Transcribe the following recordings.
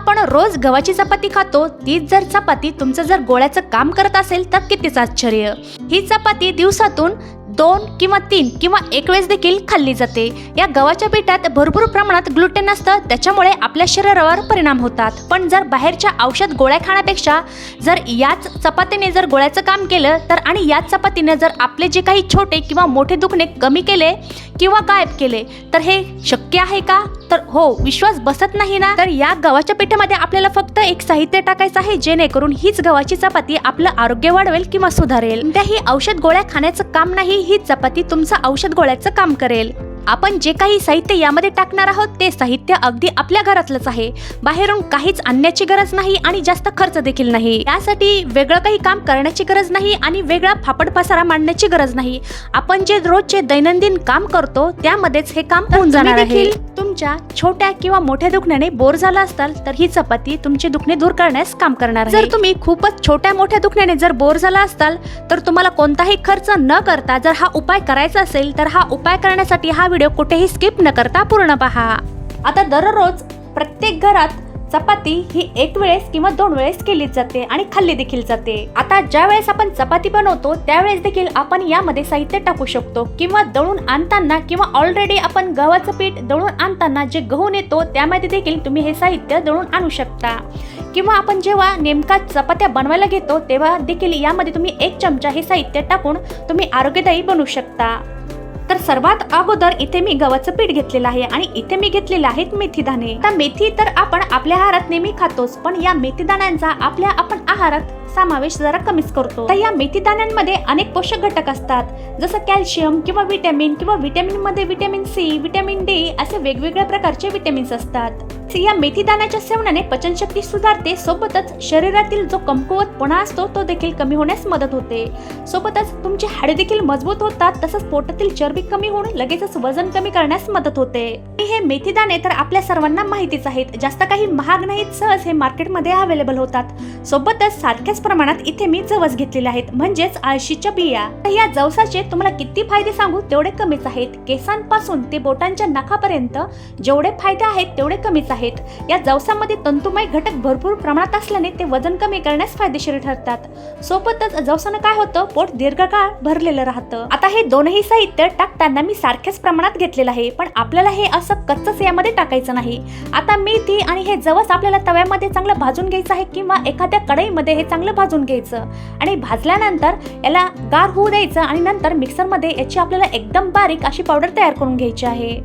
आपण रोज गव्हाची चपाती खातो तीच जर चपाती तुमचं जर गोळ्याचं काम करत असेल तर कितीच आश्चर्य. ही चपाती दिवसातून दोन किंवा तीन किंवा एक वेळेस देखील खाल्ली जाते. या गव्हाच्या पिठात भरपूर प्रमाणात ग्लुटेन असतं त्याच्यामुळे आपल्या शरीरावर परिणाम होतात. पण जर बाहेरच्या औषध गोळ्या खाण्यापेक्षा जर याच चपातीने जर गोळ्याचं काम केलं तर आणि याच चपातीने जर आपले जे काही छोटे किंवा मोठे दुखणे कमी केले किंवा गायब केले तर हे शक्य आहे का? तर हो विश्वास बसत नाही ना? तर या गव्हाच्या पिठामध्ये आपल्याला फक्त एक साहित्य टाकायचं आहे जेणेकरून हीच गव्हाची चपाती आपलं आरोग्य वाढवेल किंवा सुधारेल. कोणत्याही औषध गोळ्या खाण्याचं काम नाही ही चपाती तुमचं औषध गोळ्याचं काम करेल. आपण जे काही साहित्य यामध्ये टाकणार आहोत ते साहित्य अगदी आपल्या घरातलंच आहे. बाहेरून काहीच आणण्याची गरज नाही आणि जास्त खर्च देखील नाही. यासाठी वेगळं काही काम करण्याची गरज नाही आणि वेगळा फापड पसारा मांडण्याची गरज नाही. आपण जे रोजचे दैनंदिन काम करतो त्यामध्येच हे काम होऊन जाणार आहे. तुमच्या छोट्या किंवा मोठ्या दुखण्याने बोर झाला असाल तर ही चपाती तुमचे दुखणे दूर करण्यास काम करणार जर तुम्ही खूपच छोट्या मोठ्या दुखण्याने जर बोर झाला असाल तर तुम्हाला कोणताही खर्च न करता जर हा उपाय करायचा असेल तर हा उपाय करण्यासाठी हा व्हिडिओ कुठेही स्किप न करता पूर्ण पहा. आता दररोज प्रत्येक घरात चपाती ही एक वेळेस किंवा दोन वेळेस केली जाते आणि खाल्ली देखील जाते. आता ज्या वेळेस आपण चपाती बनवतो त्यावेळेस देखील आपण यामध्ये साहित्य टाकू शकतो किंवा दळून आणताना किंवा ऑलरेडी आपण गव्हाचं पीठ दळून आणताना जे गहू नेतो त्यामध्ये देखील तुम्ही हे साहित्य दळून आणू शकता. किंवा आपण जेव्हा नेमका चपात्या बनवायला घेतो तेव्हा देखील यामध्ये तुम्ही एक चमचा हे साहित्य टाकून तुम्ही आरोग्यदायी बनवू शकता. तर सर्वात अगोदर इथे मी गव्हाचं पीठ घेतलेलं आहे आणि इथे मी घेतलेले आहेत मेथी दाणे आता मेथी तर आपण आपल्या आहारात नेहमी खातोच पण या मेथी दाण्यांचा आपल्या आपण आहारात समावेश जरा कमीच करतो. तर या मेथी दाण्यांमध्ये अनेक पोषक घटक असतात जसं कॅल्शियम किंवा विटॅमिन किंवा विटॅमिनमध्ये विटॅमिन सी विटॅमिन डी असे वेगवेगळ्या प्रकारचे विटॅमिन्स असतात. या मेथी दाण्याच्या सेवनाने पचनशक्ती सुधारते सोबतच शरीरातील जो कमकुवतपणा असतो तो देखील कमी होण्यास मदत होते. सोबतच तुमची हाडे देखील मजबूत होतात तसंच पोटातील चरबी कमी होऊन लगेचच वजन कमी करण्यास मदत होते. हे मेथी दाणे तर आपल्या सर्वांना माहितीच आहेत जास्त काही महाग नाहीत सहज हे मार्केटमध्ये अवेलेबल होतात. सोबतच सारख्याच प्रमाणात इथे मी जवस घेतलेले आहेत म्हणजेच आळशीच्या बिया. तर या जवसाचे तुम्हाला किती फायदे सांगू तेवढे कमीच आहेत. केसांपासून ते बोटांच्या नखापर्यंत जेवढे फायदे आहेत तेवढे कमीच आहेत. या जवसामध्ये तंतुमय घटक भरपूर प्रमाणात असल्याने ते वजन कमी करण्यास फायदेशीर ठरतात. सोबतच जवसानं काय होतं? पोट दीर्घकाळ भरलेलं राहतं. आता हे दोनही साहित्य टाकताना मी सारख्याच प्रमाणात घेतलेलं आहे पण आपल्याला हे असं कच्चच यामध्ये टाकायचं नाही. आता मेथी आणि हे जवस आपल्याला तव्यामध्ये चांगलं भाजून घ्यायचं आहे किंवा एखाद्या कढईमध्ये हे चांगलं भाजून घ्यायचं. आणि भाजल्यानंतर याला गार होऊ द्यायचं आणि नंतर मिक्सरमध्ये याची आपल्याला एकदम बारीक अशी पावडर तयार करून घ्यायची आहे.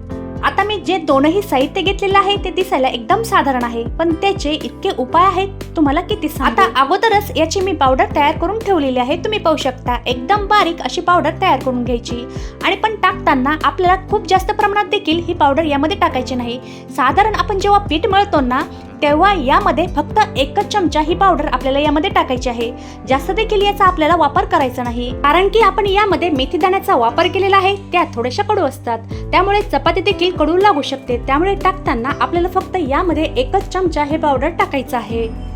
आता मी जे दोनही साहित्य घेतलेलं आहे ते दिसायला एकदम साधारण आहे. पण त्याचे इतके उपाय आहेत तुम्हाला किती आता अगोदरच याची मी पावडर तयार करून ठेवलेली आहे तुम्ही पाहू शकता. एकदम बारीक अशी पावडर तयार करून घ्यायची. आणि पण टाकताना आपल्याला खूप जास्त प्रमाणात देखील ही पावडर यामध्ये टाकायची नाही. साधारण आपण जेव्हा पीठ मळतो ना तेव्हा यामध्ये फक्त एकच चमचा ही पावडर आपल्याला यामध्ये टाकायची आहे. जास्त देखील याचा आपल्याला वापर करायचा नाही. कारण की आपण यामध्ये मेथी दाण्याचा वापर केलेला आहे त्या थोड्याशा कडू असतात. त्यामुळे चपाती देखील कडू लागू शकते. त्यामुळे टाकताना आपल्याला फक्त यामध्ये एकच चमचा हे पावडर टाकायचं आहे.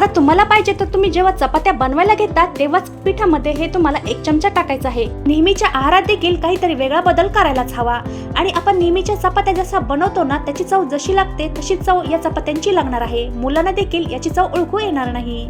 आता तुम्हाला पाहिजे तर तुम्ही जेव्हा चपात्या बनवायला घेता तेव्हाच पिठामध्ये हे तुम्हाला एक चमचा टाकायचा आहे. नेहमीच्या आहारात देखील काहीतरी वेगळा बदल करायलाच हवा. आणि आपण नेहमीच्या चपात्या जसा बनवतो ना त्याची चव जशी लागते तशी चव या चपात्यांची लागणार आहे. मुलांना देखील याची चव ओळखू येणार नाही.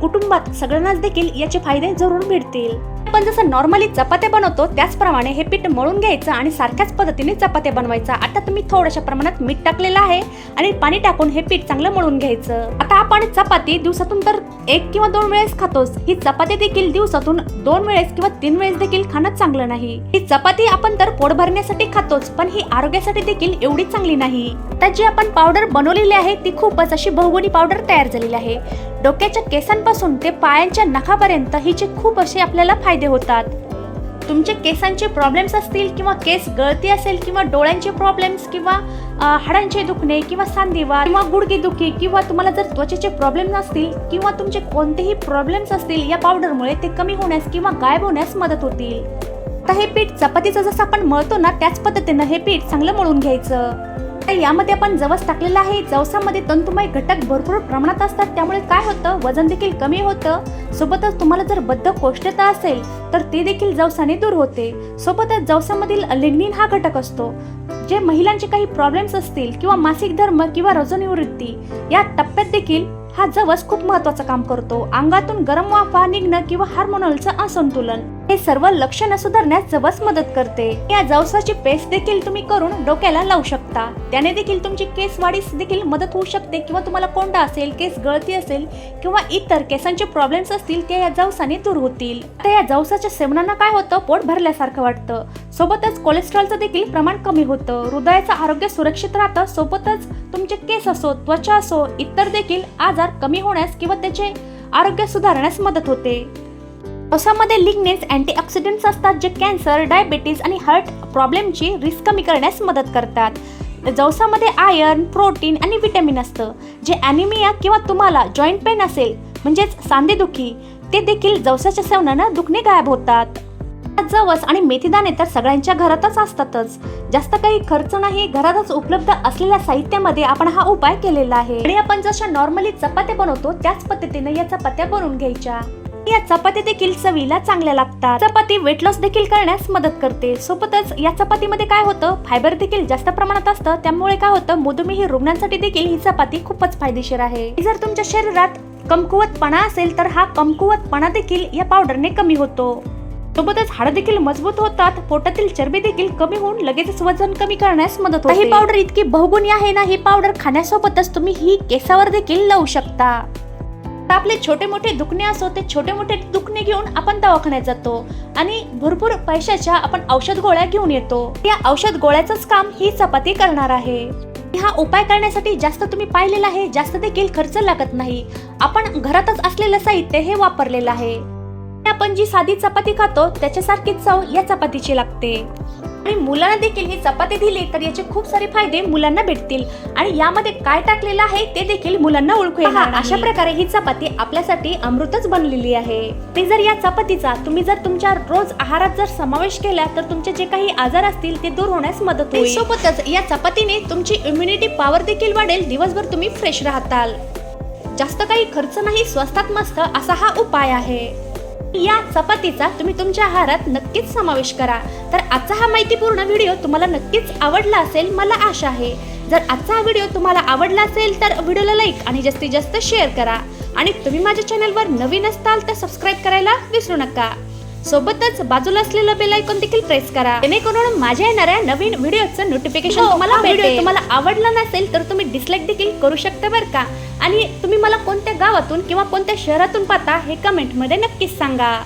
कुटुंबात सगळ्यांनाच देखील याचे फायदे जरूर भेटतील आपण जसं नॉर्मली चपात्या बनवतो त्याचप्रमाणे हे पीठ मळून घ्यायचं आणि सारख्याच पद्धतीने चपात्या बनवायचा. आता तुम्ही थोड्याशा प्रमाणात मीठ टाकलेलं आहे आणि पाणी टाकून हे पीठ चांगलं मळून घ्यायचं. आता आपण चपाती दिवसातून तर एक किंवा दोन वेळेस खातोच. ही चपाती देखील दिवसातून दोन वेळेस किंवा तीन वेळेस देखील खाणं चांगलं नाही. ही चपाती आपण तर पोट भरण्यासाठी खातोच पण ही आरोग्यासाठी देखील एवढी चांगली नाही. तर जी आपण पावडर बनवलेली आहे ती खूपच अशी बहुगुणी पावडर तयार झालेली आहे. डोक्याच्या केसांपासून ते पायांच्या नखापर्यंत हिचे खूप असे आपल्याला फायदे होतात. तुमचे केसांचे प्रॉब्लेम्स असतील किंवा केस गळती असेल किंवा डोळ्यांचे प्रॉब्लेम्स किंवा हाडांचे दुखणे किंवा सांधेवात किंवा गुडघेदुखी किंवा तुम्हाला जर त्वचेचे प्रॉब्लेम्स असतील किंवा तुमचे कोणतेही प्रॉब्लेम्स असतील या पावडरमुळे ते कमी होण्यास किंवा गायब होण्यास मदत होतील. आता हे पीठ चपातीचं जसं आपण मळतो ना त्याच पद्धतीनं हे पीठ चांगलं मळून घ्यायचं. तर यामध्ये आपण जवस टाकलेला आहे. जवसामध्ये तंतुमय घटक भरपूर प्रमाणात असतात. त्यामुळे काय होतं? वजन देखील कमी होतं. सोबतच तुम्हाला जर बद्ध कोष्ठता असेल तर ते देखील जवसाने दूर होते. सोबतच जवसामधील लेग्निन हा घटक असतो जे महिलांचे काही प्रॉब्लेम्स असतील किंवा मासिक धर्म किंवा रजोनिवृत्ती या टप्प्यात देखील हा जवस खूप महत्वाचं काम करतो. अंगातून गरम वाफा निघणं किंवा हार्मोनलचं असंतुलन. हे सर्व लक्षणं सुधारण्यास जवस मदत करते. या जवसाची पेस्ट देखील तुम्ही करून डोक्याला लावू शकता. त्याने देखील तुमची केस वाढीस देखील मदत होऊ शकते किंवा तुम्हाला कोंडा असेल केस गळती असेल किंवा इतर केसांचे प्रॉब्लेम्स असतील ते या जवसाने दूर होतील. आता या जवसाच्या सेवनानं काय होतं? पोट भरल्यासारखं वाटतं. सोबतच कोलेस्ट्रॉलचं देखील प्रमाण कमी होतं. हृदयाचं आरोग्य सुरक्षित राहतं. सोबतच तुमचे केस असो त्वचा असो इतर देखील आजार कमी होण्यास किंवा त्याचे आरोग्य सुधारण्यास मदत होते. पावसामध्ये लिग्नेन्स अँटीऑक्सिडंट्स असतात जे कॅन्सर डायबिटीज आणि हार्ट प्रॉब्लेमची रिस्क कमी करण्यास मदत करतात. जवसामध्ये आयर्न प्रोटीन आणि विटॅमिन असतं. जे ॲनिमिया किंवा तुम्हाला जॉईंट पेन असेल म्हणजेच सांधेदुखी ते देखील जवसाच्या सेवनानं दुखणे गायब होतात. जवस आणि मेथीदाणे तर सगळ्यांच्या घरातच असतातच. जास्त काही खर्च नाही घरातच उपलब्ध असलेल्या साहित्यामध्ये आपण हा उपाय केलेला आहे. आणि आपण जशा नॉर्मली चपात्या बनवतो त्याच पद्धतीने या चपात्या बनवून घ्यायच्या. या चपात्या देखील चवीला चांगल्या लागतात. चपाती वेट लॉस देखील करण्यास मदत करते. सोबतच या चपातीमध्ये काय होतं? फायबर देखील जास्त प्रमाणात असतं. त्यामुळे काय होतं? मधुमेही रुग्णांसाठी देखील ही चपाती खूपच फायदेशीर आहे. जर तुमच्या शरीरात कमकुवतपणा असेल तर हा कमकुवतपणा देखील या पावडरने कमी होतो. सोबतच हाड देखील मजबूत होतात. पोटातील चरबी देखील कमी होऊन लगेचच वजन कमी करण्यास मदत होते ही पावडर इतकी बहुगुणी आहे ना ही पावडर खाण्यासोबतच तुम्ही ही केसावर देखील लावू शकता. तर आपले छोटे मोठे दुखणे असो ते छोटे मोठे दुखणे घेऊन आपण दवाखान्यात जातो. आणि भरपूर पैशाच्या आपण औषध गोळ्या घेऊन येतो. या औषध गोळ्याचंच काम ही चपाती करणार आहे. हा उपाय करण्यासाठी जास्त तुम्ही पाहिलेला आहे जास्त देखील खर्च लागत नाही. आपण घरातच असलेलं साहित्य हे वापरलेलं आहे. आपण जी साधी चपाती खातो त्याच्यासारखीच चव या चपातीची लागते. आणि मुलांना देखील ही चपाती दिली तर याचे खूप सारे फायदे मुलांना भेटतील. आणि यामध्ये काय टाकलेलं आहे ते देखील मुलांना ओळखू येणार अशा प्रकारे ही चपाती आपल्यासाठी अमृतच बनलेली आहे. ते जर या चपातीचा तुम्ही जर तुमच्या रोज आहारात जर समावेश केला तर तुमचे जे काही आजार असतील ते दूर होण्यास मदत होईल. सोबतच या चपातीने तुमची इम्युनिटी पॉवर देखील वाढेल. दिवसभर तुम्ही फ्रेश राहताल. जास्त काही खर्च नाही स्वस्तात मस्त असा हा उपाय आहे. या चपातीचा तुम्ही तुमच्या आहारात नक्कीच समावेश करा. तर आजचा हा माहितीपूर्ण व्हिडिओ तुम्हाला नक्कीच आवडला असेल मला आशा आहे. जर आजचा हा व्हिडिओ तुम्हाला आवडला असेल तर व्हिडिओला लाईक आणि जास्तीत जास्त शेअर करा. आणि तुम्ही माझ्या चॅनलवर नवीन असताल तर सबस्क्राईब करायला विसरू नका. सोबतच बाजूला असलेलं बेल आयकॉन देखील प्रेस करा. जेणेकरून माझ्या येणाऱ्या नवीन व्हिडिओचं नोटिफिकेशन हो, तुम्हाला व्हिडिओ तुम्हाला आवडला नसेल तर तुम्ही डिसलाईक देखील करू शकता बरं का. आणि तुम्ही मला कोणत्या गावातून किंवा कोणत्या शहरातून पाहता हे कमेंटमध्ये नक्कीच सांगा.